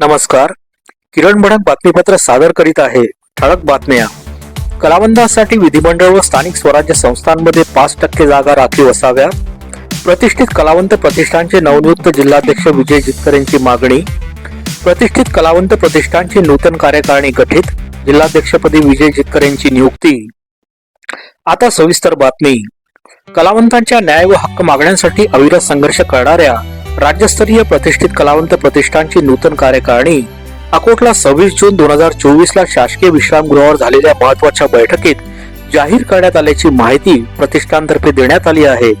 नमस्कार. किरण भडक बातमीपत्र सादर करीत आहे ठळक बातम्या. कलावंतांसाठी विधिमंडळ व स्थानिक स्वराज्य संस्थांमध्ये पाच टक्के जागा राखीव असाव्या प्रतिष्ठित कलावंत प्रतिष्ठानचे नवनियुक्त जिल्हाध्यक्ष विजय जितकर यांची मागणी. प्रतिष्ठित कलावंत प्रतिष्ठानची नूतन कार्यकारिणी गठीत जिल्हाध्यक्षपदी विजय जितकर यांची नियुक्ती. आता सविस्तर बातमी. कलावंतांच्या न्याय व हक्क मागण्यांसाठी अविरत संघर्ष करणाऱ्या राज्यस्तरीय प्रतिष्ठित कलावंत प्रतिष्ठानची नूतन कार्यकारिणी अकोटला सव्वीस जून दोन हजार चोवीस ला शासकीय विश्रामगृहावर झालेल्या महत्त्वाच्या बैठकीत जाहीर करण्यात आल्याची माहिती प्रतिष्ठानतर्फे देण्यात आली आहे.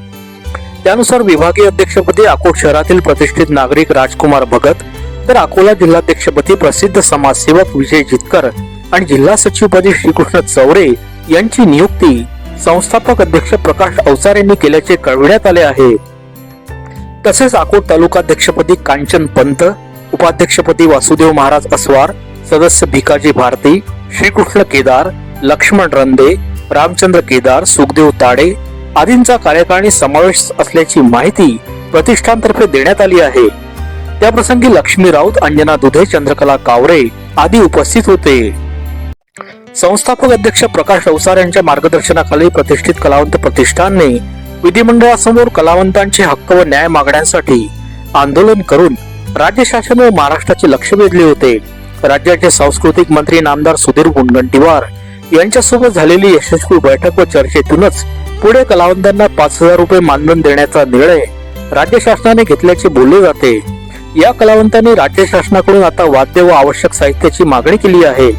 त्यानुसार विभागीय अध्यक्षपदी अकोट शहरातील प्रतिष्ठित नागरिक राजकुमार भगत तर अकोला जिल्हाध्यक्षपदी प्रसिद्ध समाजसेवक विजय जितकर आणि जिल्हा सचिवपदी श्रीकृष्ण चौरे यांची नियुक्ती संस्थापक अध्यक्ष प्रकाश अवसार यांनी केल्याचे कळविण्यात आले आहे. तसेच अकोट तालुकाध्यक्षपदी कांचन पंत उपाध्यक्षपदी वासुदेव महाराज अस्वार सदस्य भिकाजी भारती श्रीकृष्ण केदार लक्ष्मण रंदे रामचंद्र केदार सुखदेव ताडे आदींचा कार्यकारिणी समावेश असल्याची माहिती प्रतिष्ठानतर्फे देण्यात आली आहे. त्याप्रसंगी लक्ष्मी राऊत अंजना दुधे चंद्रकला कावरे आदी उपस्थित होते. संस्थापक अध्यक्ष प्रकाश अवसार यांच्या मार्गदर्शनाखाली प्रतिष्ठित कलावंत प्रतिष्ठानने विधिमंडळासमोर कलावंतांचे हक्क व न्याय मागण्यासाठी आंदोलन करून राज्य शासन व महाराष्ट्राचे लक्ष वेधले होते. राज्याचे सांस्कृतिक मंत्री नामदार सुधीर मुनगंटीवार यांच्यासोबत झालेली यशस्वी बैठक व चर्चेतूनच पुढे कलावंतांना पाच हजार रुपये मानधन देण्याचा निर्णय राज्य शासनाने घेतल्याचे बोलले जाते. या कलावंतांनी राज्य शासनाकडून आता वाद्य व आवश्यक साहित्याची मागणी केली आहे.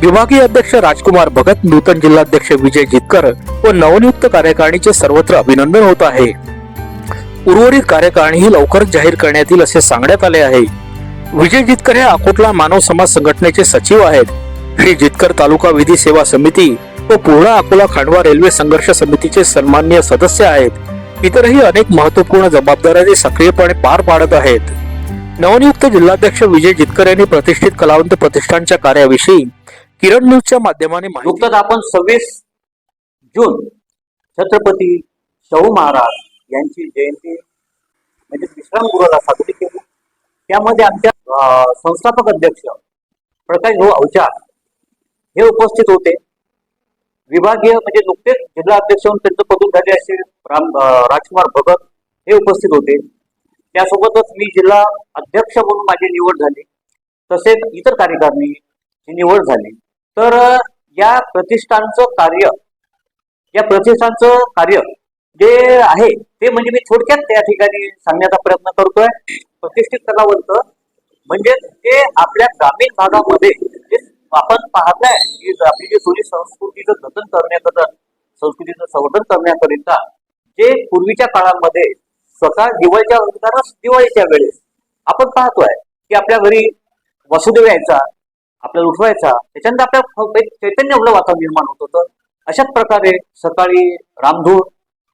विभागीय अध्यक्ष राजकुमार भगत नूतन जिल्हाध्यक्ष विजय जितकर व नवनियुक्त कार्यकारिणीचे सर्वत्र अभिनंदन होत आहे. उर्वरित कार्यकारिणीही लवकरच जाहीर करण्यात येईल असे सांगण्यात आले आहे. विजय जितकर हे अकोटला मानव समाज संघटनेचे सचिव आहेत. श्री जितकर तालुका विधी सेवा समिती व पूर्णा अकोला खांडवा रेल्वे संघर्ष समितीचे सन्माननीय सदस्य आहेत. इतरही अनेक महत्त्वपूर्ण जबाबदाऱ्या ते सक्रियपणे पार पाडत आहेत. नवनियुक्त जिल्हाध्यक्ष विजय जितकर यांनी प्रतिष्ठित कलावंत प्रतिष्ठानच्या कार्याविषयी किरण न्यूजच्या माध्यमाने नुकतंच आपण सव्वीस जून छत्रपती शाहू महाराज यांची जयंती म्हणजे विश्रामगृहाला साजरी केली. त्यामध्ये आमच्या संस्थापक अध्यक्ष प्रकाश भाऊ अवचार हे उपस्थित होते. विभागीय म्हणजे नुकतेच जिल्हा अध्यक्ष म्हणून त्यांचं पदून झाले असे राम राजकुमार भगत हे उपस्थित होते. त्यासोबतच मी जिल्हा अध्यक्ष म्हणून माझी निवड झाली. तसेच इतर कार्यकारिणीची निवड झाली. तर या प्रतिष्ठानचं कार्य या प्रतिष्ठानचं कार्य जे आहे ते म्हणजे मी थोडक्यात त्या ठिकाणी सांगण्याचा प्रयत्न करतोय. प्रतिष्ठित कलावंत म्हणजे ते आपल्या ग्रामीण भागामध्ये आपण पाहताय की आपली जी जुनी संस्कृतीचं जतन करण्याकरता संस्कृतीचं संवर्धन करण्याकरिता जे पूर्वीच्या काळामध्ये स्वतः दिवाळीच्या दिवाळीच्या वेळेस आपण पाहतोय की आपल्या घरी वसुदेव यायचा आपल्याला उठवायचा त्याच्यानंतर आपल्या फ- एक चैतन्य आपलं वातावरण निर्माण होत होतं. अशाच प्रकारे सकाळी रामधूर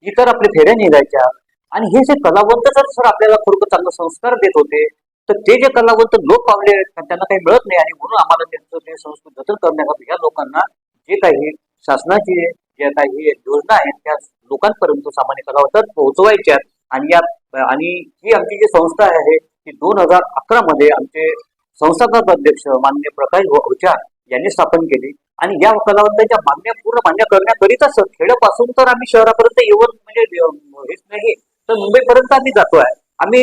इतर आपल्या फेऱ्या निघायच्या. आणि हे जे कलावंत जर सर आपल्याला खरोखर चांगला संस्कार देत होते तर ते जे कलावंत लोक पावले त्यांना काही मिळत नाही आणि म्हणून आम्हाला त्यांचं ते संस्कृती जतन करण्याकरता या लोकांना जे काही शासनाची ज्या काही योजना आहेत त्या लोकांपर्यंत सामान्य कलावंतात पोहोचवायच्या आणि या आणि ही आमची जी संस्था आहे ती दोन हजार अकरा मध्ये आमचे संस्थापक अध्यक्ष माननीय प्रकाश भाऊ यांनी स्थापन केली. आणि या कलावंतांच्या मागण्या पूर्ण मान्य करण्याकरिताच खेड्यापासून तर आम्ही शहरापर्यंत येऊन म्हणजे हेच नाही. तर मुंबईपर्यंत आम्ही जातोय. आम्ही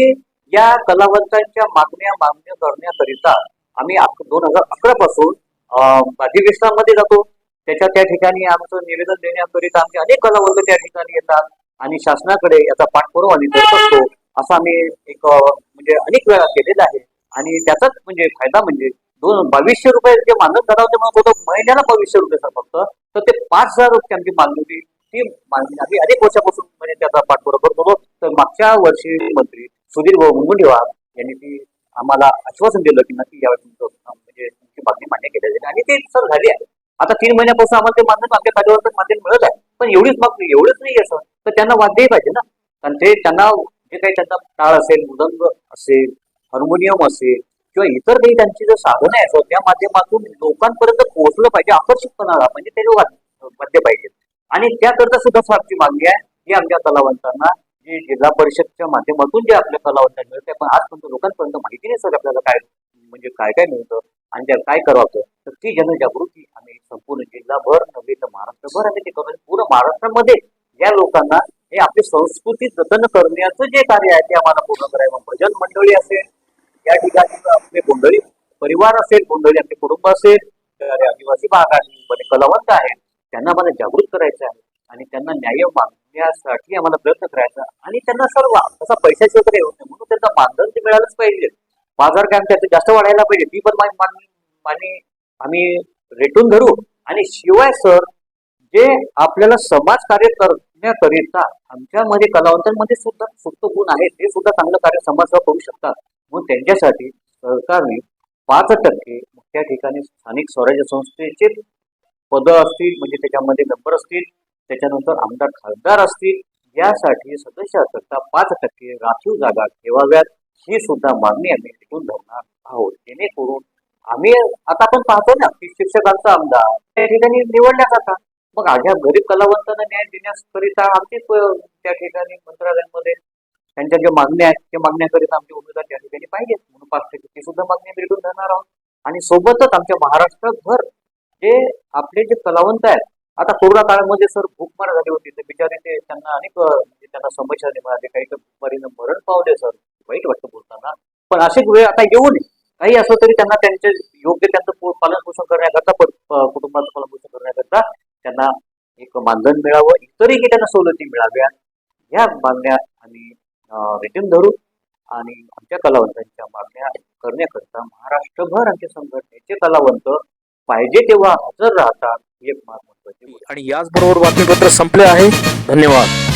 या कलावंतांच्या मागण्या मान्य करण्याकरिता आम्ही दोन हजार अकरा पासून अधिवेशनामध्ये जातो. त्याच्या त्या ठिकाणी आमचं निवेदन देण्याकरिता आमचे अनेक कलावंत त्या ठिकाणी येतात. आणि शासनाकडे याचा पाठपुरावा निधी करत असतो. असं आम्ही एक म्हणजे अनेक वेळा केलेलं आहे. आणि त्याचाच म्हणजे फायदा म्हणजे दोन बावीसशे रुपये जे मानधन करावं ते म्हणत होतं महिन्याला बावीसशे रुपये सर फक्त. तर ते पाच हजार रुपये आमची मागणी होती. ती मागणी आम्ही अनेक वर्षापासून म्हणजे त्याचा पाठपुरावा करत होतो. तर मागच्या वर्षी मंत्री सुधीर भाऊ मुनगंटीवार यांनी ती आम्हाला आश्वासन दिलं की नक्की यावेळी तुमचं म्हणजे तुमची मागणी मान्य केली जाईल. आणि ते सर झाली आहे. आता तीन महिन्यापासून आम्हाला ते मानधन आमच्या खात्यावर मानधन मिळत आहे. पण एवढीच मागणी एवढंच नाही असं तर त्यांना वाद्यही पाहिजे ना. कारण ते त्यांना जे काही त्यांना टाळ असेल मुदंग असेल हार्मोनियम असेल किंवा इतर काही त्यांची जर साधनं आहेत त्या माध्यमातून लोकांपर्यंत पोहोचलं पाहिजे आकर्षितपणाला म्हणजे ते लोक वाद्य पाहिजेत आणि त्याकरता सुद्धा फारची मागणी आहे की आमच्या कलावंतांना जे जिल्हा परिषदच्या माध्यमातून जे आपल्या कलावंतांना मिळते पण आजपर्यंत लोकांपर्यंत माहिती नाही सर आपल्याला काय म्हणजे काय काय मिळतं आणि त्याला काय करावं. तर ती जनजागृती आम्ही संपूर्ण जिल्हाभर नव्हे तर महाराष्ट्रभर आम्ही ते करून पूर्ण महाराष्ट्रामध्ये या लोकांना हे आपली संस्कृती जतन करण्याचं जे कार्य आहे ते आम्हाला पूर्ण करायचं भजन मंडळी असेल या ठिकाणी आपले गोंधळी परिवार असेल गोंधळी आपले कुटुंब असेल आदिवासी भाग आहे म्हणजे कलावंत आहेत त्यांना आम्हाला जागृत करायचं आहे आणि त्यांना न्याय मागण्यासाठी आम्हाला प्रयत्न करायचा आणि त्यांना सर्व तसा पैशाचे वगैरे होत नाही म्हणून त्यांना मानधन ते मिळालंच पाहिजे. बाजार काम त्याचं जास्त वाढायला पाहिजे. ती पण माने मान्य आम्ही रेटून धरू. आणि शिवाय सर जे आपल्याला समाज कार्य करण्याकरिता आमच्यामध्ये कलावंतांमध्ये सुद्धा सुप्त गुण आहेत ते सुद्धा चांगलं कार्य समाजाला करू शकतात. व त्यांच्यासाठी सरकारने पाच टक्के त्या ठिकाणी स्थानिक स्वराज्य संस्थेचे पदं असतील म्हणजे त्याच्यामध्ये नंबर असतील त्याच्यानंतर आमदार खासदार असतील यासाठी सदस्याकरता पाच टक्के राखीव जागा ठेवाव्यात ही सुद्धा मागणी आम्ही टिकून धरणार आहोत. जेणेकरून आम्ही आता आपण पाहतो ना की शिक्षकांचा आमदार त्या ठिकाणी निवडल्या जाता मग अशा गरीब कलावंतांना न्याय देण्याकरिता आमचीच त्या ठिकाणी मंत्रालयांमध्ये त्यांच्या ज्या मागण्या आहेत त्या मागण्याकरिता आमचे उमेदवार त्या ठिकाणी पाहिजेत. म्हणून पाच टक्के ती सुद्धा मागणी आम्ही टिकून धरणार आहोत. आणि सोबतच आमच्या महाराष्ट्रभर जे आपले जे कलावंत आहेत आता कोरोना काळामध्ये सर भूकमार झाली होती. तर बिचारे ते त्यांना अनेक म्हणजे त्यांना समस्या नाही मिळाली काही तर भूकमारीनं मरण पावले सर. वाईट वाटतं बोलताना. पण असे वेळ आता येऊ नये. काही असं तरी त्यांना त्यांचे योग्य त्यांचं पालन पोषण करण्याकरता कुटुंबाचं पालन पोषण करण्याकरता त्यांना एक मानधन मिळावं. इतरही त्यांना सवलती मिळाव्या ह्या मागण्या आम्ही धरू आणि आमच्या कलावंतांच्या मागण्या करण्याकरता महाराष्ट्रभर आमच्या संघटनेचे कलावंत पाहिजे तेव्हा हजर राहतात ही एक माग महत्वाची आणि याचबरोबर बातमीपत्र संपले आहे. धन्यवाद.